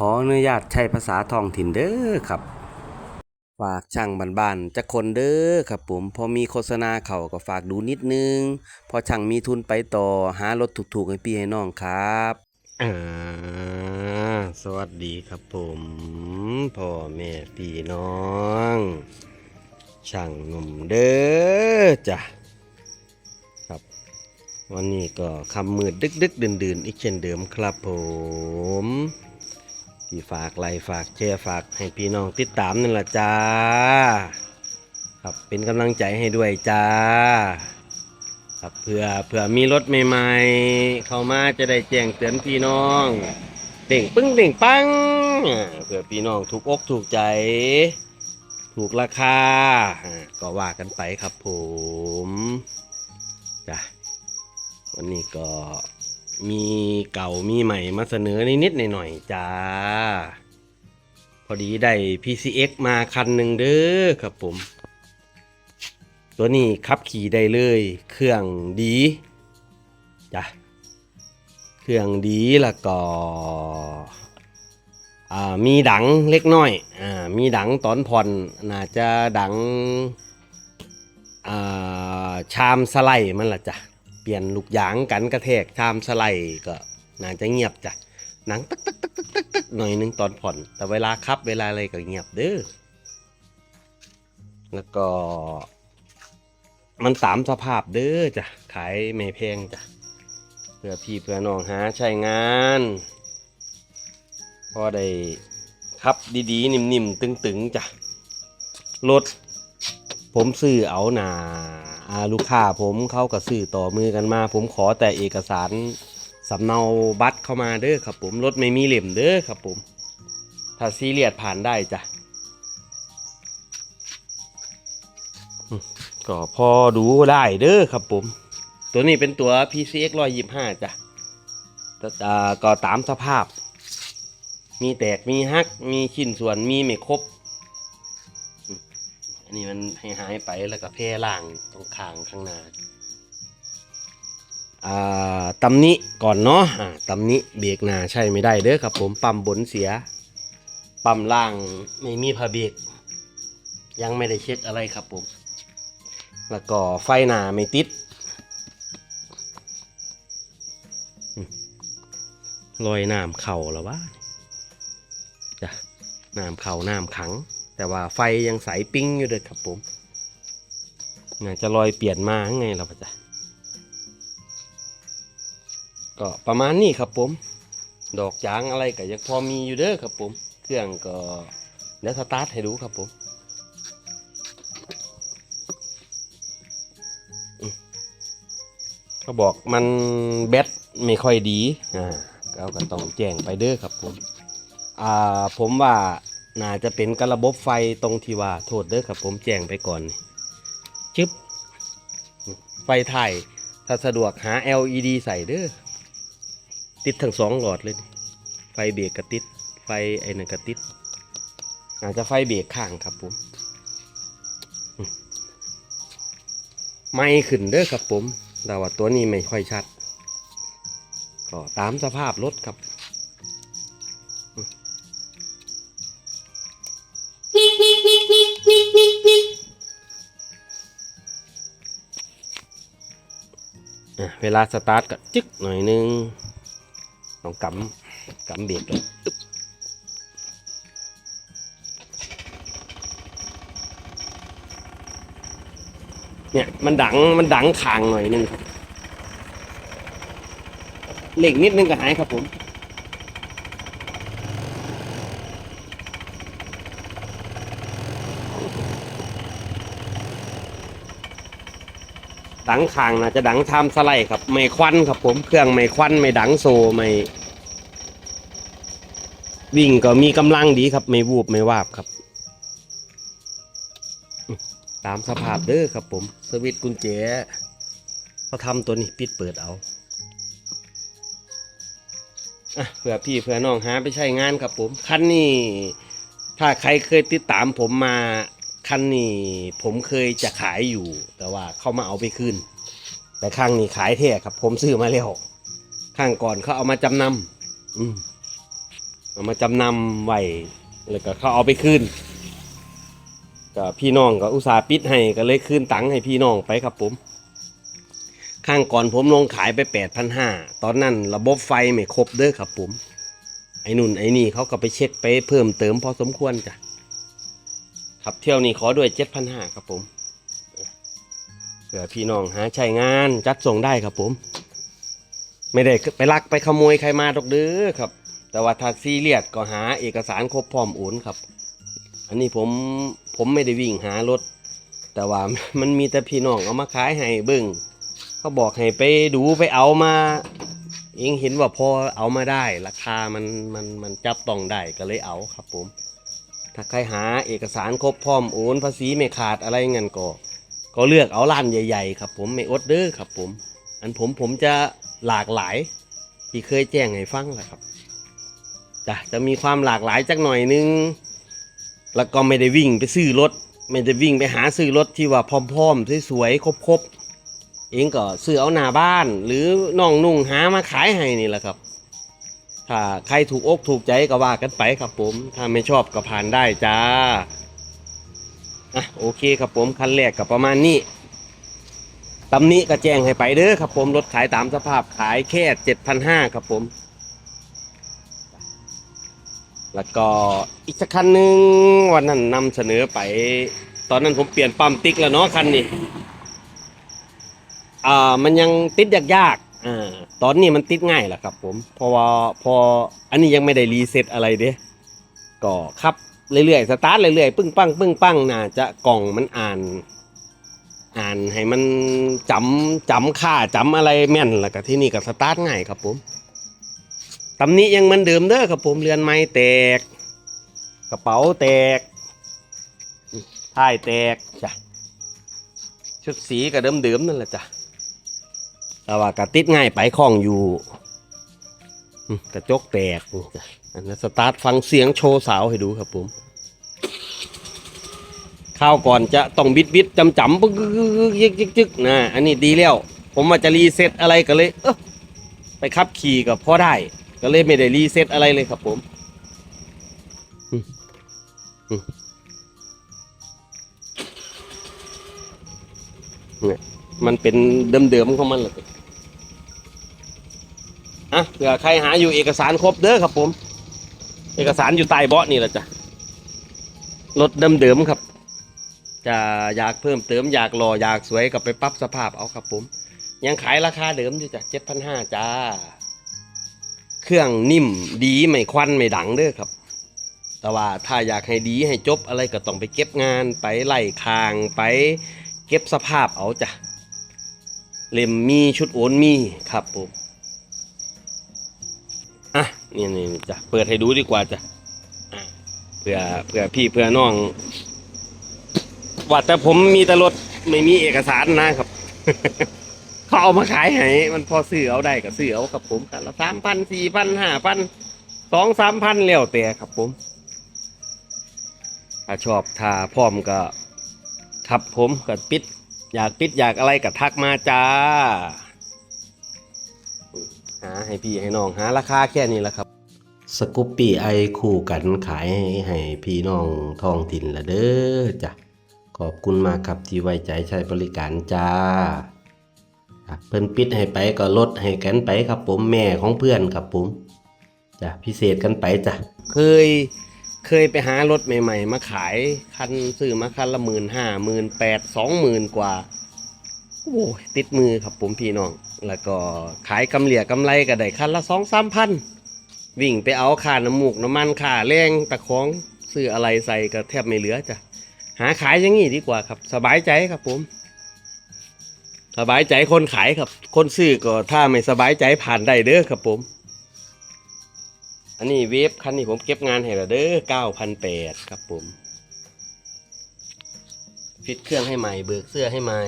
ขออนุญาตใช้ภาษาท้องถิ่นเด้อครับ ฝากช่างบ้านๆจะคนเด้อครับผม พอมีโฆษณาเขาก็ฝากดูนิดนึง พอช่างมีทุนไปต่อหารถถูกๆให้พี่ให้น้องครับอ่าสวัสดีครับผมพ่อแม่พี่น้อง ช่างหนุ่มเด้อจ้ะครับ วันนี้ก็คำมืดดึกดึกดื่นดื่นๆอีกเช่นเดิมครับผม ที่ฝากไลค์ฝากแชร์ฝากให้พี่น้องติดตามนั่นแหละจ้า ครับเป็นกำลังใจให้ด้วยจ้า ครับเพื่อเพื่อมีรถใหม่ๆ เข้ามาจะได้แจ้งเตือนพี่น้องเด่งปึ้งเด่งปังเพื่อพี่น้องถูกอกถูกใจ ถูกราคา ก็ว่ากันไปครับผมจ้ะวันนี้ก็ มีเก่ามีใหม่มาเสนอนิดๆหน่อยๆจ้า พอดีได้ PCX มาคันหนึ่งเด้อครับผม ตัวนี้ขับขี่ได้เลย เครื่องดีจ้ะเครื่องดีแล้วก็มีดังเล็กน้อยอมีดังตอนผ่อนน่าจะดังาชามสไลด์มันละจ้ะ ปลี่ยนลูกยางกันกระแทกชามสไลด์ก็น่าจะเงียบจ้ะหนังตึกตึกตึกตึกตึกตึกหน่อยนึงตอนผ่อน แต่เวลาขับเวลาอะไรก็เงียบเด้อแล้วก็ มันตามสภาพเด้อจ้ะขายไม่แพงจ้ะเพื่อพี่เพื่อน้องหาใช้งานพอได้ขับดีๆ นิ่มๆ ตึงๆจ้ะรถ ผมซื้อเอาหนาอาลูกค้าผมเขาก็ซื้อต่อมือกันมา ผมขอแต่เอกสารสำเนาบัตรเข้ามาเด้อครับผมรถไม่มีเหล่มเด้อครับผม ถ้าซีเรียสผ่านได้จ้ะก็พอดูได้เด้อครับผม ตัวนี้เป็นตัว PCX 125จ้ะก็ตามสภาพ มีแตกมีหัก มีชิ้นส่วนมีไม่ครบ อันนี้มันให้หายไปแล้วก็แพร่ล่างตรงคางข้างหน้าอ่าตำหนิก่อนเนาะอ่าตำหนิเบรกหน้าใช่ไม่ได้เด้อครับผมปั๊มบนเสีย ปั๊มล่างไม่มีผ้าเบรกยังไม่ได้เช็คอะไรครับผม แล้วก็ไฟหนาไม่ติดลอยน้ำเข่าแล้ววะจ้ะน้ำเข่าน้ำขัง แต่ว่าไฟยังใสปิ้งอยู่เลยครับผมน่าจะลอยเปลี่ยนมาไงเราปะจ๊ะก็ประมาณนี้ครับผม ดอกยางอะไรก็ยังพอมีอยู่เด้อครับผม เครื่องก็เดี๋ยวสตาร์ทให้ดูครับผมเขาบอกมันแบตไม่ค่อยดีอ่าเราก็ต้องแจ้งไปเด้อครับผม อ่าผมว่า น่าจะเป็นกระบบไฟตรงที่ว่าโทษเด้อครับผมแจ้งไปก่อนนี่ชึบไฟไทยถ้าสะดวกหา LED ใส่เด้อติดทั้งสองหลอดเลยนี่ไฟเบรกกระติด ไฟไอ้นั่นกระติดอาจจะไฟเบรกข้างครับผมไม่ขึ้นเด้อครับผมแต่ว่าตัวนี้ไม่ค่อยชัด ก็ตามสภาพรถครับ เวลาสตาร์ทก็จึ๊กหน่อยนึงต้องกำกำเบรกเลยเนี่ยมันดังมันดังคางหน่อยนึงเหล็กนิดนึงก็หายครับผม ดังคางนะจะดังทำสไลด์ครับ ไม่ควันครับผมเครื่องไม่ควันไม่ดังโซไม่วิ่งก็มีกำลังดีครับ ไม่วูบไม่วาบครับ ตามสภาพเด้อครับผมสวิตกุญแจเขาทำตัวนี้ปิดเปิดเอาอะเผื่อพี่เผื่อน้องหาไปใช้งานครับผม คันนี้ถ้าใครเคยติดตามผมมา คันนี้ผมเคยจะขายอยู่ แต่ว่าเขามาเอาไปคืนแต่ข้างนี้ขายแท้ครับ ผมซื้อมาแล้วข้างก่อนเขาเอามาจำนำอืมเอามาจำนำไว้แล้วก็เขาเอาไปคืนก็พี่น้องก็อุตส่าห์ปิดให้ก็เลยคืนตังค์ให้พี่น้องไปครับผม ข้างก่อนผมลงขายไปแปดพันห้าตอนนั้นระบบไฟไม่ครบเด้อครับผม ไอ้นุ่นไอ้นี่เขาก็ไปเช็คไปเพิ่มเติมพอสมควรจ้ะ ครับเที่ยวนี้ขอด้วยเจ็ดพันห้าครับผมเผื่อพี่น้องหาใช้งานจัดส่งได้ครับผม ไม่ได้ไปลักไปขโมยใครมาดอกเด้อครับ แต่ว่าถ้าซีเรียสก็หาเอกสารครบพร้อมโอนครับ อันนี้ผมผมไม่ได้วิ่งหารถ แต่ว่ามันมีแต่พี่น้องเอามาขายให้เบิ่งเขาบอกให้ไปดูไปเอามาเองเห็นว่าพอเอามาได้ ราคามันมันมันจับต้องได้ก็เลยเอาครับผม ถ้าใครหาเอกสารครบพร้อมโอนภาษีไม่ขาดอะไรเงี้ยก็ ก็เลือกเอาร้านใหญ่ ๆ ครับ ผมไม่อดเด้อครับ ผม อันผมผมจะหลากหลาย ที่เคยแจ้งให้ฟังแหละครับจะจะมีความหลากหลายจักหน่อยนึง แล้วก็ไม่ได้วิ่งไปซื้อรถ ไม่ได้วิ่งไปหาซื้อรถที่ว่าพร้อมๆสวยๆครบๆเองก็ซื้อเอาหน้าบ้าน หรือน้องนุ่งหามาขายให้นี่แหละครับ ถ้าใครถูกอกถูกใจก็ว่ากันไปครับผม ถ้าไม่ชอบก็ผ่านได้จ้า อะโอเคครับผมคันแรกกับประมาณนี้ตำนี้ก็แจ้งให้ไปเด้อครับผมรถขายตามสภาพขายแค่เจ็ดพันห้าครับผม แล้วก็อีกสักคันหนึ่งวันนั้นนำเสนอไป ตอนนั้นผมเปลี่ยนปั๊มติ๊กแล้วเนาะคันนี้ อ่ามันยังติดยาก อ่าตอนนี้มันติดง่ายแหละครับ ผมเพราะว่าพออันนี้ยังไม่ได้รีเซ็ตอะไรเด้ก็ขับเรื่อยๆสตาร์ทเรื่อยๆปึ้งปังปึ้งปังน่าจะกล่องมันอ่าน อ่านให้มันจำจำค่าจำอะไรแม่นแล้วก็ที่นี่ก็สตาร์ทง่ายครับผมตำนี้ยังมือนเดิมเด้อครับผมเรือนไม้แตก กระเป๋าแตกท้ายแตกจ้ะชุดสีก็เดิมๆนั่นแหละจ้ะ แต่ว่ากระติดง่ายไปคล้องอยู่กระจกแตกอันนั้สตาร์ทฟังเสียงโชว์สาวให้ดูครับผมข้าวก่อนจะต้องบิดบิดจำจำปึ๊กยึกยึกยึกนะอันนี้ดีแล้ว ผมว่าจะรีเซ็ตอะไรก็เลยเออไปขับขี่กับพ่อได้ ก็เลยไม่ได้รีเซ็ตอะไรเลยครับผมอืมอืมเนี่ยมันเป็นเดิมๆของมันแหละ อะเผื่อใครหาอยู่เอกสารครบเด้อครับผม เอกสารอยู่ใต้เบาะนี่แหละจ้ะรถเดิมๆครับ จะอยากเพิ่มเติมอยากหล่ออยากสวยก็ไปปรับสภาพเอาครับผม ยังขายราคาเดิมอยู่จ้ะเจ็ดพันห้าจ้า เครื่องนิ่มดีไม่ควันไม่ดังเด้อครับ แต่ว่าถ้าอยากให้ดีให้จบอะไรก็ต้องไปเก็บงานไปไล่คางไปเก็บสภาพเอาจ้ะเล่มมีชุดโอนมีครับผม นี่นี่จ้ะเปิดให้ดูดีกว่าจ้ะอะเพื่อเพื่อพี่เพื่อน้องว่าแต่ผมมีแต่รถไม่มีเอกสารนะครับ เขาเอามาขายให้มันพอซื้อเอาได้ก็ซื้อเอาครับผมแต่ละสามพันสี่พันห้าพันสองสามพันแล้วแต่ครับผมถ้าชอบถ้าพร้อมก็ครับผมก็ปิด อยากปิดอยากอะไรก็ทักมาจ้า หาให้พี่ให้น้องหาราคาแค่นี้แหละครับสกุปปี้ไอคู่กันขายให้พี่น้องท้องถิ่นละเด้อจ้ะขอบคุณมากครับที่ไว้ใจใช้บริการจ้าครับเพิ่นปิดให้ไปก็ลดให้กันไปครับผมแม่ของเพื่อนครับผมจ้ะพิเศษกันไปจ้ะเคยเคยไปหารถใหม่ ๆ มาขายคันซื้อมาคันละหมื่นห้าหมื่นแปดสองหมื่นกว่าโอ้ยติดมือครับผมพี่น้อง แล้วก็ขายกำเหลี่ยกำไรก็ได้คันละสองสามพันวิ่งไปเอาค่าน้ำมูกน้ำมันค่าแรงตะของซื้ออะไรใส่ก็แทบไม่เหลือจ้ะหาขายอย่างนี้ดีกว่าครับ สบายใจครับผม สบายใจคนขายครับ คนซื้อก็ถ้าไม่สบายใจผ่านได้เด้อครับผม อันนี้เวฟคันนี้ผมเก็บงานให้ละเด้อเก้าพันแปดครับผม ฟิตเครื่องให้ใหม่ เบิกเสื้อให้ใหม่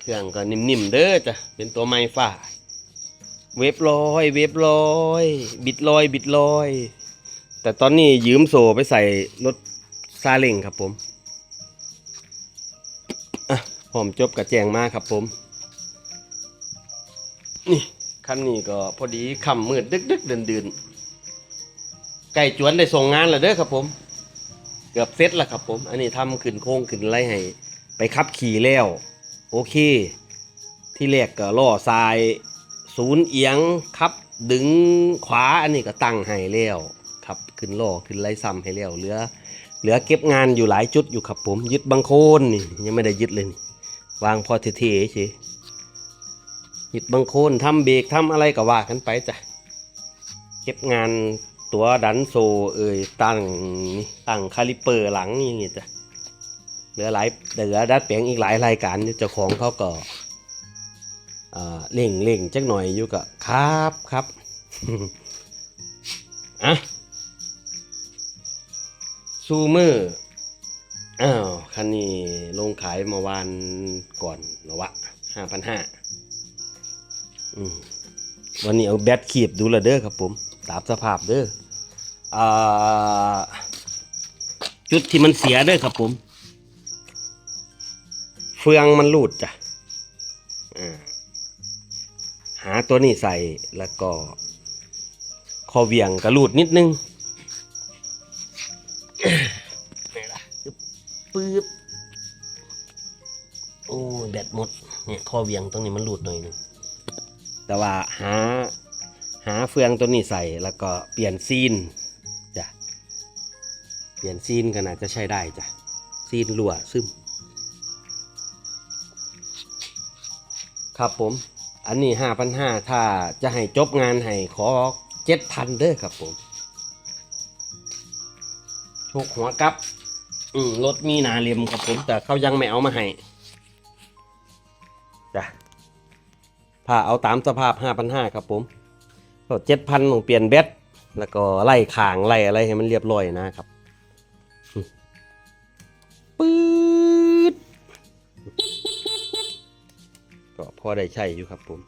เครื่องก็นิ่มๆเด้อจ้ะเป็นตัวไม้ฝ้า เวฟลอย เวฟลอย บิดลอย บิดลอย แต่ตอนนี้ยืมโซ่ไปใส่รถซาเล้งครับผมอะผมจบกับแจงมากครับผม นี่คันนี้ก็พอดีคำมืดดึกดึกเดินเดินๆไก่จวนได้ส่งงานแล้วเด้อครับผม เกือบเสร็จแล้วครับผม อันนี้ทำขึ้นโค้งขึ้นไรให้ ไปขับขี่แล้ว โอเค ที่แรกก็ล่อทราย ศูนย์เอียงขับดึงขวาอันนี้ก็ตั้งให้แล้วครับขึ้นล่อขึ้นไรซ้ำให้แล้วเหลือ เหลือเก็บงานอยู่หลายจุดอยู่ครับผมยึดบางโคนนี่ยังไม่ได้ยึดเลยนี่วางพอเท่ๆเฉยยึดบางโคนทำเบรกทำอะไรก็ว่ากันไปจ้ะเก็บงานตัวดันโซเอ่ยตั้งนี่ตั้งคาลิเปอร์หลังนี่างงี้จ้ะ เหลือหลายเหลือดัดแปลงอีกหลายรายการเจ้าของเขาก็อ่าเล่งเล่งจักหน่อยอยู่ก็ครับครับอะซูเมอร์อ้าวคันนี้ลงขายเมาวานก่อนนะวะห้าพันห้าวันนี้เอาแบตขีบดูละเด้อครับผม ตามสภาพเด้ออจุดที่มันเสียเด้อครับผม เฟืองมันรูดจ้ะอ่าหาตัวนี้ใส่แล้วก็คอเวียงกระรูดนิดนึงนี่ล่ะปึ๊บโอ้แบตหมดเนี่ยข้อเวียงตรงนี้มันหลุดหน่อยนึงแต่ว่าหาหาเฟืองตัวนี้ใส่แล้วก็เปลี่ยนซีนจ้ะเปลี่ยนซีนก็น่าจะใช้ได้จ้ะซีนรั่วซึม ครับผม อันนี้ห้าพันห้าถ้าจะให้จบงานให้ขอเจ็ดพันเด้อครับผมโชกหัวกับ อืมรถมีหนาเลียมครับผม แต่เขายังไม่เอามาให้จ้ะถ้าเอาตามสภาพห้าพันห้าครับผม ก็เจ็ดพันต้องเปลี่ยนแบตแล้วก็ไล่ขางไล่อะไรให้มันเรียบร้อยนะครับปื๊ด พอได้ใช้อยู่ครับผม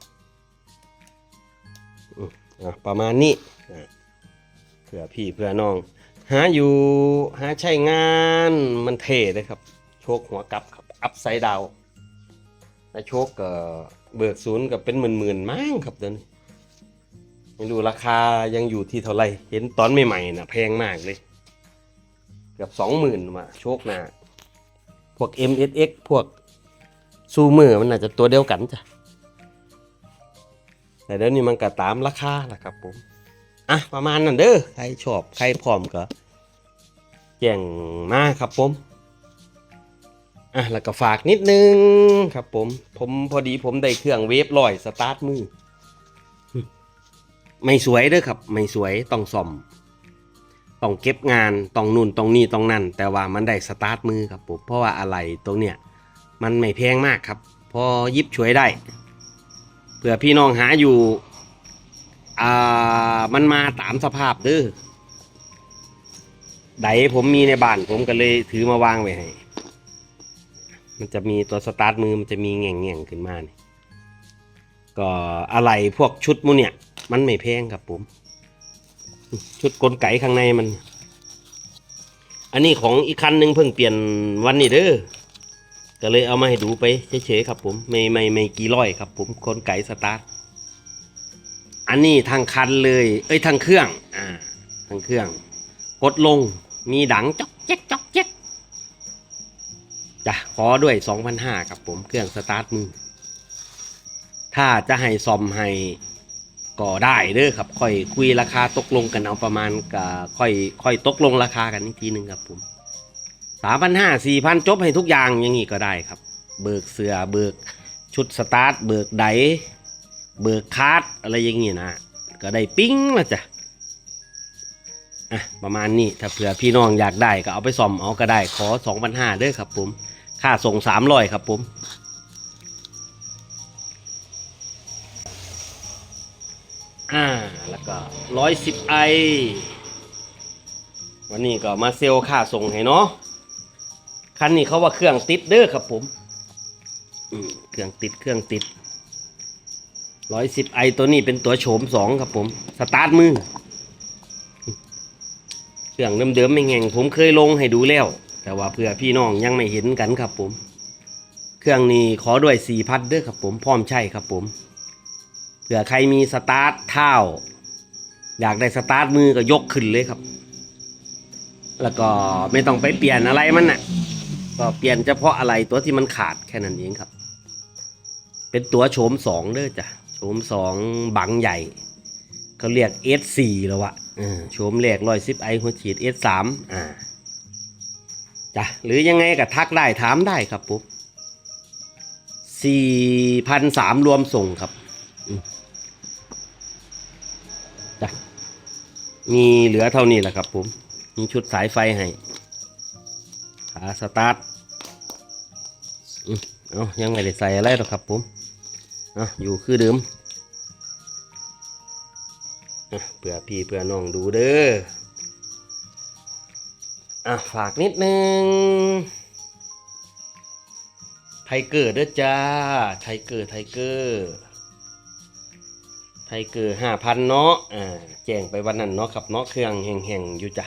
ประมาณนี้เพื่อพี่เพื่อน้อง หาอยู่หาใช้งานมันเท่เลยครับ โชคหัวกลับครับอัพไซด์ดาวและโชคเบิกศูนย์กับเป็นหมื่นๆมั้งครับเดี๋ยวนี้ไม่รู้ราคายังอยู่ที่เท่าไหร่เห็นตอนใหม่ๆนะแพงมากเลย เกือบสองหมื่นมาโชคหนาพวก MSX พวก ซูเมอมันอาจจะตัวเดียวกันจ้ะแต่เดี๋ยวนี้มันก็ตามราคาแหละครับผมอะประมาณนั้นเด้อใครชอบใครพร้อมก็แจ้งมาครับผมอะแล้วก็ฝากนิดนึงครับผม ผมพอดีผมได้เครื่องเวฟลอยสตาร์ทมือ ไม่สวยเด้อครับ ไม่สวยต้องซ่อมต้องเก็บงานต้องนู่นต้องนี่ต้องนั่น แต่ว่ามันได้สตาร์ทมือครับผมเพราะว่าอะไรตรงเนี้ย มันไม่แพงมากครับ พอยิบช่วยได้เผื่อพี่น้องหาอยู่อ่ามันมาตามสภาพเด้อไดผมมีในบ้านผมก็เลยถือมาวางไว้ให้มันจะมีตัวสตาร์ทมือมันจะมีแง่งแง่งขึ้นมานี่ก็อะไรพวกชุดมูเนี่ย มันไม่แพงครับผม ชุดกลไกข้างในมัน อันนี้ของอีกคันหนึ่งเพิ่งเปลี่ยนวันนี้เด้อ ก็เลยเอามาให้ดูไปเฉยๆครับผมไม่ไม่ไม่กี่ร้อยครับผมกลไก่สตาร์ทอันนี้ทางคันเลย เอ้ยทางเครื่องอ่าทางเครื่อง กดลงมีดังจ๊อกแจ๊กจ๊อกแจ๊กจ้ะขอด้วย2,500ครับผมเครื่องสตาร์ทมือถ้าจะให้ซ่อมให้ก็ได้เด้อครับ ค่อยคุยราคาตกลงกันเอาประมาณกับค่อยค่อยตกลงราคากันอีกทีหนึ่งครับผม สามพันห้าสี่พันจบให้ทุกอย่างอย่างนี้ก็ได้ครับ เบิกเสือเบิกชุดสตาร์ทเบิกไดเบิกคาร์ดอะไรอย่างงี้นะ ก็ได้ปิ้งละจ้ะอะประมาณนี้ถ้าเผื่อพี่น้องอยากได้ก็เอาไปซ่อมเอาก็ได้ขอสองพันห้าเด้อครับผมค่าส่งสามร้อยครับผมอ่าแล้วก็ร้อยสิบไอวันนี้ก็มาเซลค่าส่งให้เนาะ คันนี้เขาว่าเครื่องติดเด้อครับผมเครื่องติดเครื่องติดร้อยสิบไอตัวนี้เป็นตัวโฉมสองครับผม สตาร์ทมือ เครื่องเดิมๆไม่แง่งผมเคยลงให้ดูแล้ว แต่ว่าเพื่อพี่น้องยังไม่เห็นกันครับผม เครื่องนี้ขอด้วยสี่พันเด้อครับผมพร้อมใช่ครับผม เผื่อใครมีสตาร์ทเท้า อยากได้สตาร์ทมือก็ยกขึ้นเลยครับ แล้วก็ไม่ต้องไปเปลี่ยนอะไรมันน่ะ ก็เปลี่ยนเฉพาะอะไรตัวที่มันขาดแค่นั้นเองครับ เป็นตัวโฉมสองเด้อจ้ะโฉมสองบังใหญ่เขาเรียก S4 แล้ววะโฉมแรกร้อยสิบไอหัวฉีด S3 อ่าจ้ะหรือยังไงก็ทักได้ถามได้ครับปุ๊บสี่พันสามรวมส่งครับจ้ะมีเหลือเท่านี้แหละครับผมมีชุดสายไฟให้ ขาสตาร์ทอืมเอายังไม่ได้ใส่อะไรหรอกครับผมเอาอยู่คือเดิมเพื่อพี่เพื่อน้องดูเด้ออะฝากนิดนึงไทเกอร์เด้อจ้า ไทเกอร์ไทเกอร์ไทเกอร์ห้าพันเนาะอ่าแจ้งไปวันนั้นเนาะครับเนาะเครื่องแห่งๆอยู่จ้ะ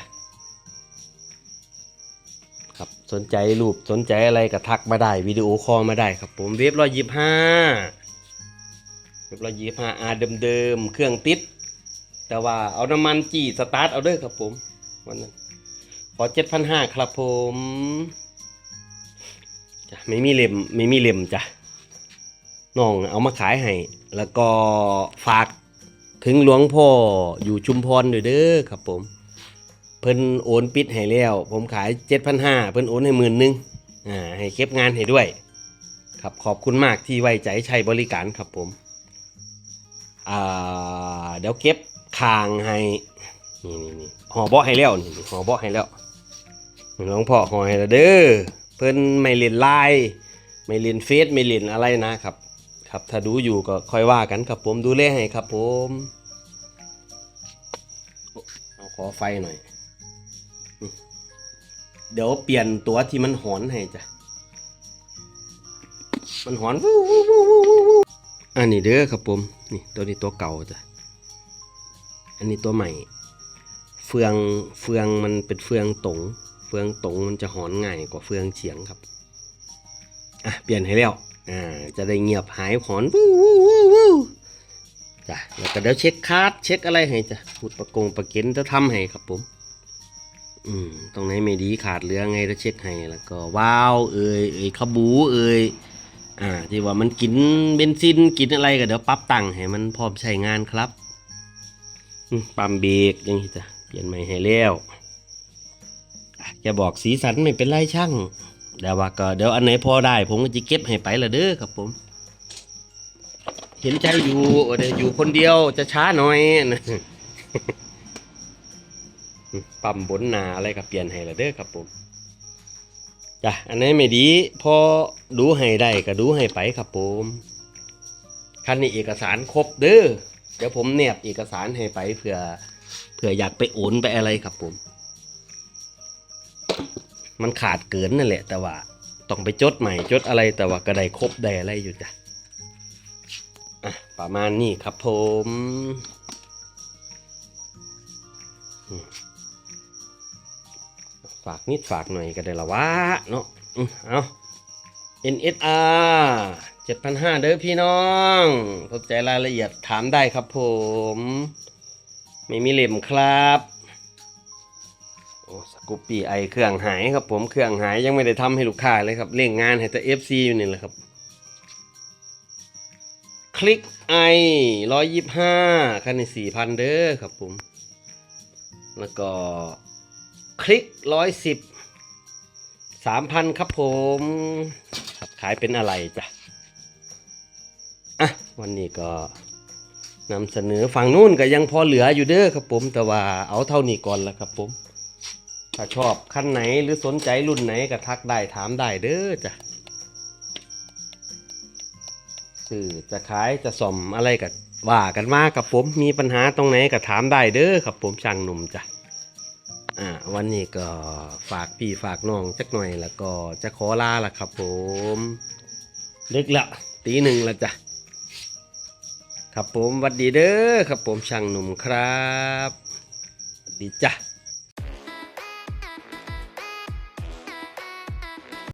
สนใจรูปสนใจอะไรก็ทักมาได้วิดีโอคอลมาได้ครับ ผมเว็บร้อยยี่ห้าเว็บร้อยยี่ห้าอาเดิมๆเครื่องติด แต่ว่าเอาน้ำมันจีสตาร์ทเอาเด้อครับผมวันนั้นขอเจ็ดพันห้าครับผมจ้ะไม่มีเล่มไม่มีเล่มจ้ะน้องเอามาขายให้แล้วก็ฝากถึงหลวงพ่ออยู่ชุมพรด้วยเด้อครับผม พิ่นโอนปิดให้แล้ว ผมขายเจ็ดพันห้าเพิ่นโอนให้หมื่นหนึงอ่าให้เก็บงานให้ด้วย ครับขอบคุณมากที่ไว้ใจใช้บริการครับผมอ่าเดี๋ยวเก็บคางให้นี่นี่นี่ห่อเบาะให้แล้วนี่ห่อเบาะให้แล้วหลวงพ่อห่อให้แล้วเด้อเพิ่นไม่เล่นไลน์ไม่เล่นเฟซไม่เล่นอะไรนะครับ ครับถ้าดูอยู่ก็ค่อยว่ากันครับผมดูแลให้ครับผมเอาขอไฟหน่อย เดี๋ยวเปลี่ยนตัวที่มันหอนให้จ้ะ มันหอนวู้วู้วู้วู้วู้อันนี้เด้อครับผม นี่ตัวนี้ตัวเก่าจ้ะ อันนี้ตัวใหม่ เฟืองเฟืองมันเป็นเฟืองตรงเฟืองตรงมันจะหอนง่ายกว่าเฟืองเฉียงครับ อะเปลี่ยนให้แล้ว อ่าจะได้เงียบหายหอนวู้วู้วู้วู้จ้ะแล้วก็เดี๋ยวเช็คคาร์ดเช็คอะไรให้จ้ะพูดประกงประเก็นจะทำให้ครับผม อืมตรงไหนไม่ดีขาดเหลือไงจะเช็คให้แล้วก็ว้าวเอ่ยเอ่ยขบูเอ่ยอ่าที่ว่ามันกินเบนซินกินอะไรก็เดี๋ยวปรับตั้งให้มันพร้อมใช้งานครับปั๊มเบรกยังนี้จ้ะเปลี่ยนใหม่ให้แล้วอะจะบอกสีสันไม่เป็นไรช่างแต่ว่าก็เดี๋ยวอันไหนพอได้ ผมก็จะเก็บให้ไปละเด้อครับผม เห็นใจอยู่เดี๋ยวอยู่คนเดียวจะช้าหน่อยนะ ปั๊มบนหนาอะไรก็เปลี่ยนให้ละเด้อครับผมจ้ะอันนี้ไม่ดีพอดูให้ได้ก็ดูให้ไปครับผมคันนี้เอกสารครบเด้อเดี๋ยวผมเนียบเอกสารให้ไปเผื่อเผื่ออยากไปโอนไปอะไรครับผม มันขาดเกินนั่นแหละ แต่ว่าต้องไปจดใหม่จดอะไรแต่ว่าก็ได้ครบได้อะไรอยู่จ้ะอะประมาณนี้ครับผมอืม ฝากนิดฝากหน่อยก็ได้ละวะเนาะเอา NSR 7,500 เด้อพี่น้องสนใจรายละเอียดถามได้ครับผม ไม่มีเหล่มครับโอ้สกูปปี้ไอเครื่องหายครับผมเครื่องหายยังไม่ได้ทำให้ลูกค้าเลยครับเร่งงานให้แต่ FC อยู่นี่แหละครับ คลิกไอร้อยยี่ห้าคันนี้สี่พันเด้อครับผม แล้วก็ คลิกร้อยสิบสามพันครับผมขายเป็นอะไรจ้ะอะวันนี้ก็นำเสนอฝั่งนู้นก็ยังพอเหลืออยู่เด้อครับผม แต่ว่าเอาเท่านี้ก่อนละครับผม ถ้าชอบคันไหนหรือสนใจรุ่นไหนก็ทักได้ถามได้เด้อจ้ะสื่อจะขายจะส่อมอะไรก็ว่ากันมากับผม มีปัญหาตรงไหนก็ถามได้เด้อครับผมช่างหนุ่มจ้ะ อ่าวันนี้ก็ฝากพี่ฝากน้องจักหน่อยแล้วก็จะขอลาละครับผมดึกละตีหนึ่งละจ้ะครับผมวัดดีเด้อครับผมช่างหนุ่มครับสวัสดีจ้ะ